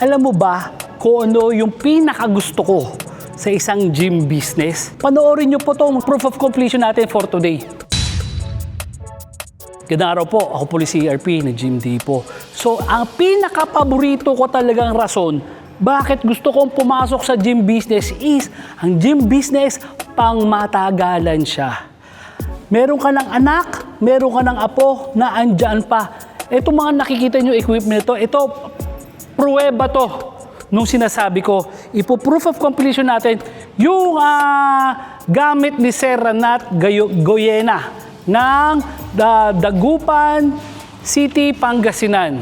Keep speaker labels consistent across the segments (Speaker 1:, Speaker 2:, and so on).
Speaker 1: Alam mo ba kung ano yung pinakagusto ko sa isang gym business? Panoorin niyo po tong proof of completion natin for today. Araw po, ako po si CRP na Gym Depot. So, ang pinaka-paborito ko talagang rason bakit gusto kong pumasok sa gym business is ang gym business pang matagalan siya. Meron ka ng anak, meron ka ng apo na andyan pa. Ito mga nakikita nyo equipment ito, ito pruweba to nung sinasabi ko. Ipo proof of completion natin yung ah, gamit ni Sir Ranat Gayo- Goyena ng da- Dagupan City, Pangasinan.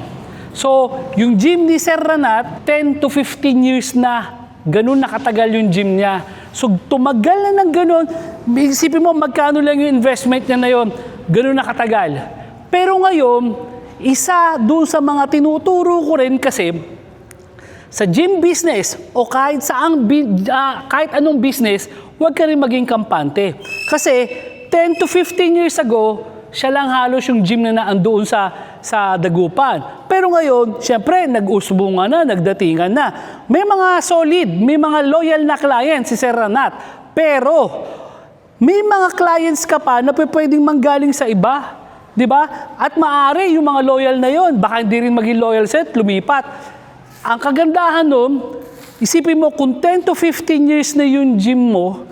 Speaker 1: So, yung gym ni Sir Ranat, 10 to 15 years na ganun nakatagal yung gym niya. So, tumagal na ng ganun. Isipin mo, magkano lang yung investment niya na yun. Ganun nakatagal. Pero ngayon, isa doon sa mga tinuturo ko rin kasi sa gym business o kahit saang ah, kahit anong business, huwag ka rin maging kampante. Kasi 10 to 15 years ago, siya lang halos yung gym na naandoon sa sa Dagupan. Pero ngayon, syempre, nag-usbungan na, nagdatingan na. May mga solid, may mga loyal na client si Sir Ranat. Pero, may mga clients ka pa na pwedeng manggaling sa iba. Di ba? At maaari yung mga loyal na yon, baka hindi rin maging loyal set, lumipat. Ang kagandahan nun, isipin mo, kung 10 to 15 years na yung gym mo,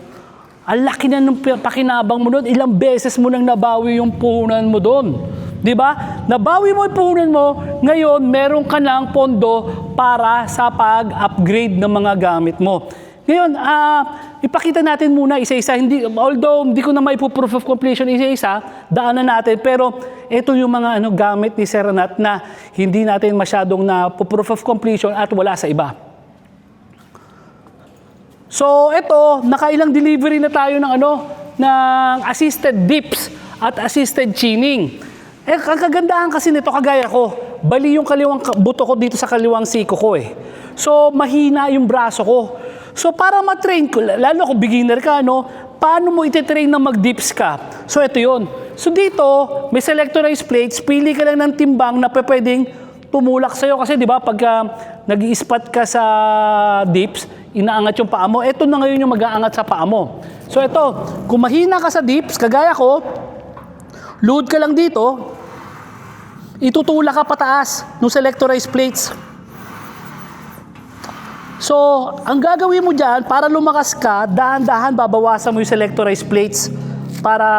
Speaker 1: ang laki na ng pakinabang mo doon, ilang beses mo nang nabawi yung puhunan mo doon. Di ba? Nabawi mo yung puhunan mo, ngayon meron ka ng pondo para sa pag-upgrade ng mga gamit mo. Ngayon, ah, ipakita natin muna isa-isa. Hindi, although hindi ko na may proof of completion isa-isa, daanan natin. Pero ito yung mga ano, gamit ni Sir Renat na hindi natin masyadong na proof of completion at wala sa iba. So, ito, nakailang delivery na tayo ng ano, ng assisted dips at assisted chinning. Eh, ang kagandahan kasi nito, kagaya ko, bali yung kaliwang ka- buto ko dito sa kaliwang siko ko eh. So, mahina yung braso ko. So, para ma-train ko, lalo kung beginner ka, no, paano mo ititrain na mag-dips ka? So, ito yon. So, dito, may selectorized plates, pili ka lang ng timbang na pwedeng tumulak sa'yo kasi di ba pagka nag spot ka sa dips, inaangat yung paa mo. Ito na ngayon yung mag-aangat sa paa mo. So ito, kung mahina ka sa dips, kagaya ko, load ka lang dito, itutulak ka pataas ng selectorized plates. So, ang gagawin mo dyan, para lumakas ka, dahan-dahan babawasan mo yung selectorized plates para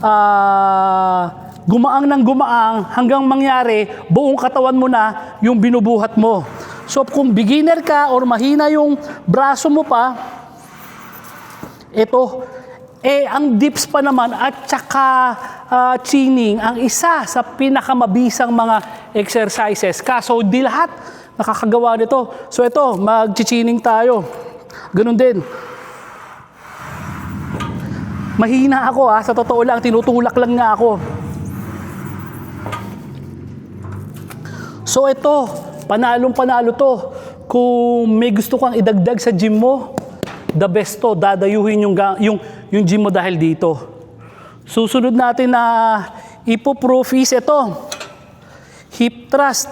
Speaker 1: ah, gumaang ng gumaang hanggang mangyari buong katawan mo na yung binubuhat mo. So, kung beginner ka or mahina yung braso mo pa, ito, eh, ang dips pa naman at saka ah, chinning, ang isa sa pinakamabisang mga exercises. Kaso, di lahat nakakagawa nito. So, ito, mag-chining tayo. Ganun din. Mahina ako ha, sa totoo lang, tinutulak lang nga ako. So ito, panalong panalo to. Kung may gusto kang idagdag sa gym mo, the best to, dadayuhin yung, yung, yung gym mo dahil dito. Susunod natin na ipoproof is ito, hip thrust.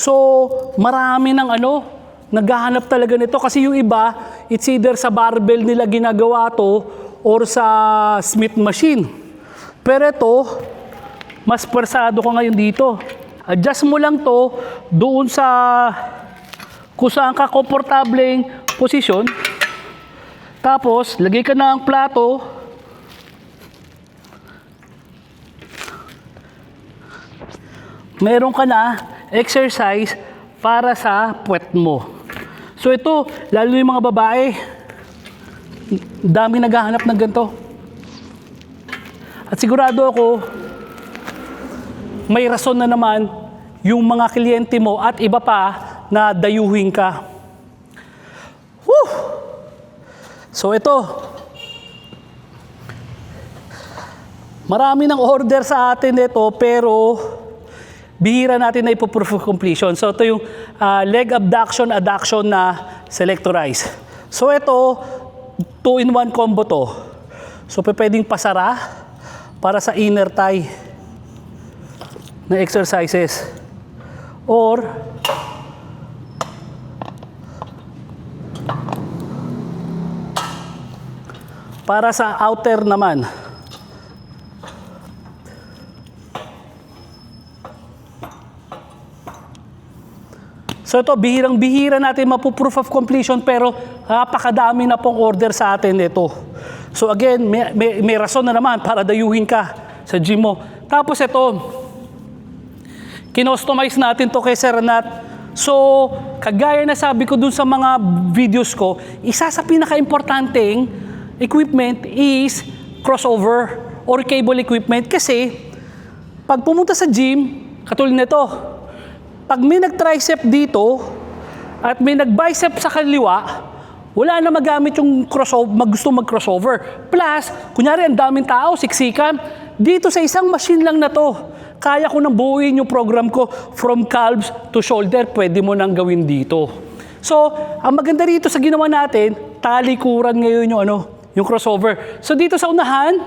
Speaker 1: So, marami ng ano, naghahanap talaga nito kasi yung iba, it's either sa barbell nila ginagawa to or sa Smith machine. Pero ito, mas persado ka ngayon dito. Adjust mo lang to doon sa kung saan ka komportableng posisyon. Tapos, lagay ka ng plato. Meron ka na exercise para sa puwet mo. So ito, lalo yung mga babae, dami naghahanap ng ganito. At sigurado ako, may rason na naman yung mga kliyente mo at iba pa na dayuhin ka. Whew! So ito, marami ng order sa atin ito pero bihira natin na ipoproof of completion. So ito yung uh, leg abduction, adduction na selectorize. So ito, 2-in-1 combo to. So pwedeng pasara para sa inner thigh na exercises. Or, para sa outer naman. So ito, bihirang-bihira natin mapu-proof of completion pero napakadami na pong order sa atin ito. So again, may, may, may rason na naman para dayuhin ka sa gym mo. Tapos ito, kinostomize natin to kay Sir Nat. So, kagaya na sabi ko dun sa mga videos ko, isa sa pinaka-importanting equipment is crossover or cable equipment kasi pag pumunta sa gym, katulad nito, pag may nag-tricep dito at may nag-bicep sa kaliwa, wala na magamit yung crossover, mag gusto mag-crossover. Plus, kunyari ang daming tao, siksikan, dito sa isang machine lang na to, kaya ko nang buuin yung program ko from calves to shoulder, pwede mo nang gawin dito. So, ang maganda rito sa ginawa natin, talikuran ngayon yung ano, yung crossover. So dito sa unahan,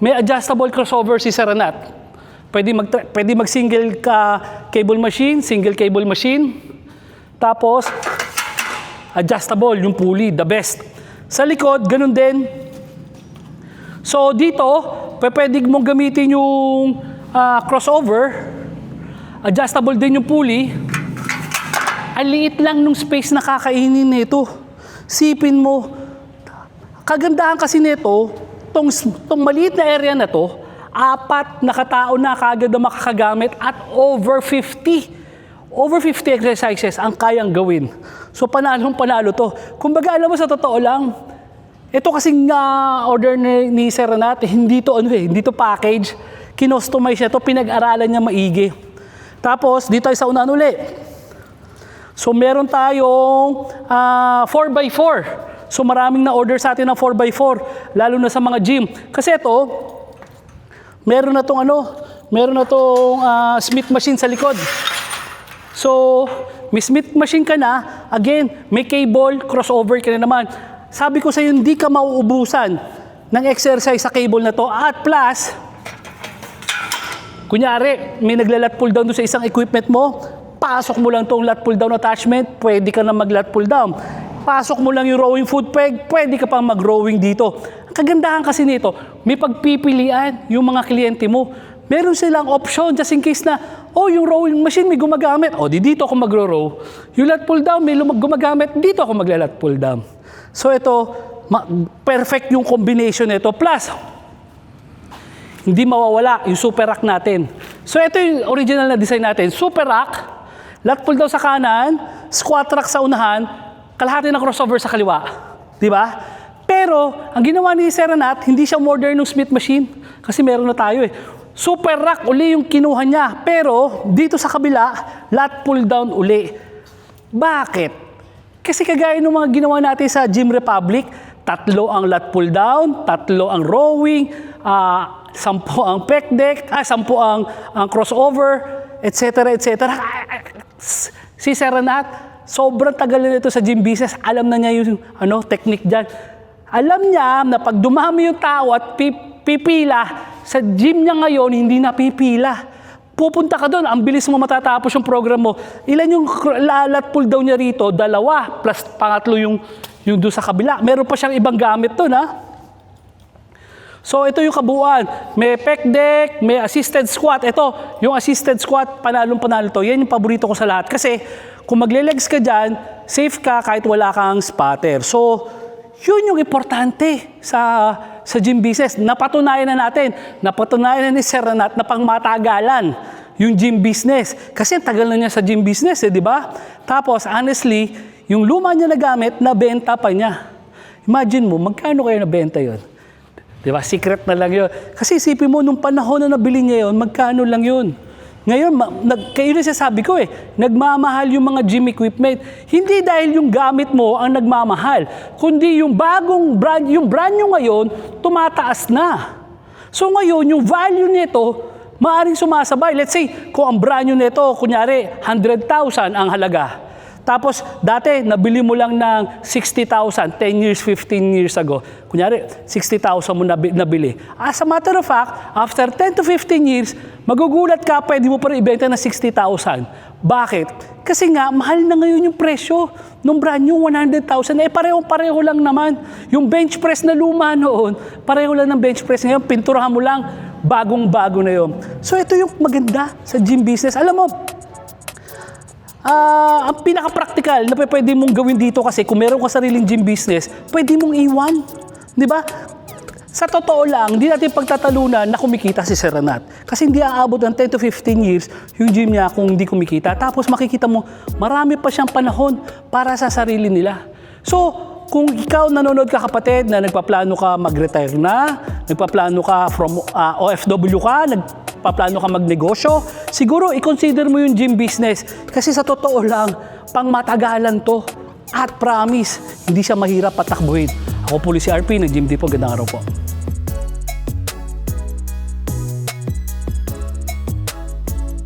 Speaker 1: may adjustable crossover si Saranat. Pwede mag pwede mag single ka cable machine, single cable machine. Tapos adjustable yung pulley, the best. Sa likod, ganun din. So dito, pwede mong gamitin yung ah, crossover. Adjustable din yung pulley. Ang liit lang nung space na kakainin nito. Sipin mo, kagandahan kasi nito, tong, tong maliit na area na to, apat na katao na kagad na makakagamit at over 50. Over 50 exercises ang kayang gawin. So panalong panalo to. Kumbaga alam mo sa totoo lang, ito kasing ah, order ni, ni Sir Renat, hindi to ano eh, hindi to package. Kinostomize niya to, pinag-aralan niya maigi. Tapos dito ay sa unahan uli. So meron tayong ah, 4x4. So maraming na order sa atin ng 4x4, lalo na sa mga gym. Kasi ito, meron na tong ano, meron na tong ah, Smith machine sa likod. So, may Smith machine ka na, again, may cable, crossover ka na naman. Sabi ko sa iyo, hindi ka mauubusan ng exercise sa cable na to. At plus, Kunyari, may nagla-lat pull down sa isang equipment mo, pasok mo lang tong lat pull down attachment, pwede ka na mag-lat pull down. Pasok mo lang yung rowing foot peg, pwede ka pang mag-rowing dito. Kagandahan kasi nito, may pagpipilian yung mga kliyente mo. Meron silang option just in case na, oh, yung rowing machine may gumagamit. O, di dito ako magro-row. Yung lat pull down may lumag- gumagamit, dito ako magla-lat pull down. So ito, perfect yung combination nito. Plus, hindi mawawala yung super rack natin. So ito yung original na design natin. Super rack, lat pull down sa kanan, squat rack sa unahan, kalahati ng crossover sa kaliwa. Di ba? Pero, ang ginawa ni Sir Renat, hindi siya modern ng Smith machine. Kasi meron na tayo eh. Super rack uli yung kinuha niya. Pero, dito sa kabila, lat pull down uli. Bakit? Kasi kagaya ng mga ginawa natin sa Gym Republic, tatlo ang lat pull down, tatlo ang rowing, ah, sampu ang pec deck, ah, sampu ang, ang crossover, etc. etc. Si Sir Renat, sobrang tagal na nito sa gym business. Alam na niya yung ano, technique dyan. Alam niya na pag dumami yung tao at pi- pipila, sa gym niya ngayon, hindi na pipila. Pupunta ka doon, ang bilis mo matatapos yung program mo. Ilan yung lalat pull down niya rito? Dalawa, plus pangatlo yung, yung doon sa kabila. Meron pa siyang ibang gamit doon, ha? So ito yung kabuuan. May pec deck, may assisted squat. Ito, yung assisted squat, panalong panalo to. Yan yung paborito ko sa lahat. Kasi kung magle-legs ka dyan, safe ka kahit wala kang spotter. So, yun yung importante sa sa gym business. Napatunayan na natin, napatunayan na ni Sir Renat na pangmatagalan yung gym business. Kasi tagal na niya sa gym business, eh, di ba? Tapos, honestly, yung luma niya na gamit, nabenta pa niya. Imagine mo, magkano kayo nabenta yon? Di ba? Secret na lang yun. Kasi isipin mo, nung panahon na nabili niya yun, magkano lang yun? Ngayon, ma- nag, kayo na sabi ko eh, nagmamahal yung mga gym equipment. Hindi dahil yung gamit mo ang nagmamahal, kundi yung bagong brand, yung brand nyo ngayon, tumataas na. So ngayon, yung value nito, maaring sumasabay. Let's say, kung ang brand nyo nito, kunyari, 100,000 ang halaga. Tapos, dati, nabili mo lang ng 60,000, 10 years, 15 years ago. Kunyari, 60,000 mo nabi- nabili. As a matter of fact, after 10 to 15 years, magugulat ka, pwede mo pa rin ibenta ng 60,000. Bakit? Kasi nga, mahal na ngayon yung presyo. Nung brand new, 100,000. Eh, pareho-pareho lang naman. Yung bench press na luma noon, pareho lang ng bench press ngayon. Pinturahan mo lang, bagong-bago na yun. So, ito yung maganda sa gym business. Alam mo, Ah, ang pinaka-practical na pwede mong gawin dito kasi kung meron ka sariling gym business, pwede mong iwan. Di ba? Sa totoo lang, hindi natin pagtatalunan na kumikita si Sir Renat. Kasi hindi aabot ng 10 to 15 years yung gym niya kung hindi kumikita. Tapos makikita mo, marami pa siyang panahon para sa sarili nila. So, kung ikaw nanonood ka kapatid na nagpaplano ka mag-retire na, nagpaplano ka from ah, OFW ka, nagpaplano ka magnegosyo, siguro i-consider mo yung gym business kasi sa totoo lang, pang matagalan to. At promise, hindi siya mahirap patakbuhin. Ako po si RP, nag-gym po. Gandang araw po.